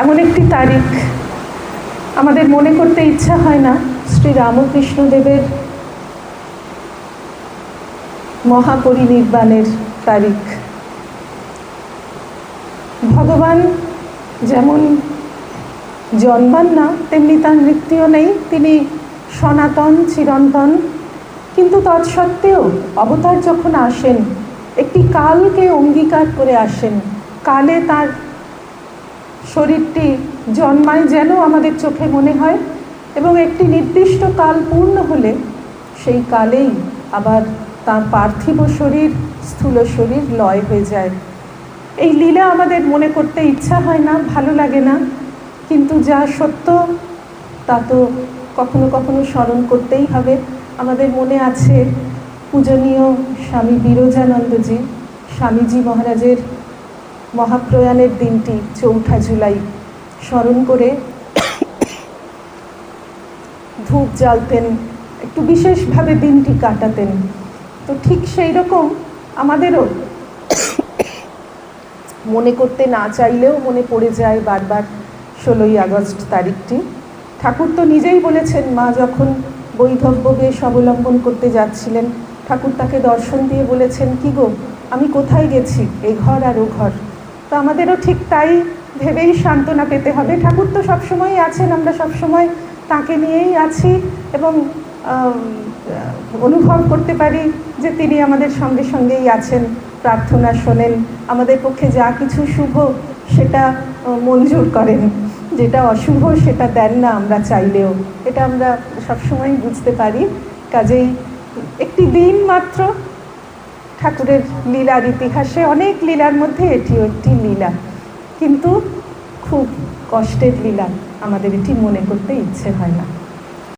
এমন একটি তারিখ। আমাদের মনে করতে ইচ্ছা হয় না শ্রী রামকৃষ্ণদেবের মহাপরিনির্বাণের তারিখ। ভগবান যেমন জন্মান না, তেমনি তার মৃত্যুও নেই। তিনি সনাতন, চিরন্তন। কিন্তু তৎসত্ত্বেও অবতার যখন আসেন, একটি কালকে অঙ্গীকার করে আসেন, কালে তার শরীরটি জন্মায় যেন আমাদের চোখে মনে হয় এবং একটি নির্দিষ্ট কাল পূর্ণ হলে সেই কালেই আবার তার পার্থিব শরীর, স্থূল শরীর লয় হয়ে যায়। এই লীলা আমাদের মনে করতে ইচ্ছা হয় না, ভালো লাগে না। কিন্তু যা সত্য, তা তো কখনো কখনো স্মরণ করতেই হবে। আমাদের মনে আছে, পূজনীয় স্বামী বিরজানন্দজি, স্বামীজি মহারাজের মহাপ্রয়াণের দিনটি চৌঠা জুলাই। স্মরণ করে ধূপ জ্বালতেন, একটু বিশেষভাবে দিনটি কাটাতেন। তো ঠিক সেই রকম আমাদেরও মনে করতে না চাইলেও মনে পড়ে যায় বারবার ষোলোই আগস্ট তারিখটি। ঠাকুর তো নিজেই বলেছেন, মা যখন বৈধব্য বেশ অবলম্বন করতে যাচ্ছিলেন, ঠাকুর তাকে দর্শন দিয়ে বলেছেন, কি গো, আমি কোথায় গেছি? এ ঘর আর ও ঘর। তো আমাদেরও ঠিক তাই ভেবেই সান্ত্বনা পেতে হবে। ঠাকুর তো সবসময়ই আছেন, আমরা সবসময় তাকে নিয়েই আছি এবং অনুভব করতে পারি যে তিনি আমাদের সঙ্গে সঙ্গেই আছেন, প্রার্থনা শোনেন, আমাদের পক্ষে যা কিছু শুভ সেটা মঞ্জুর করেন, যেটা অশুভ সেটা দেন না আমরা চাইলেও। এটা আমরা সবসময় বুঝতে পারি। কাজেই একটি দিন মাত্র ঠাকুরের লীলার ইতিহাসে অনেক লীলার মধ্যে এটিও একটি লীলা। কিন্তু খুব কষ্টের লীলা, আমাদের এটি মনে করতে ইচ্ছে হয় না।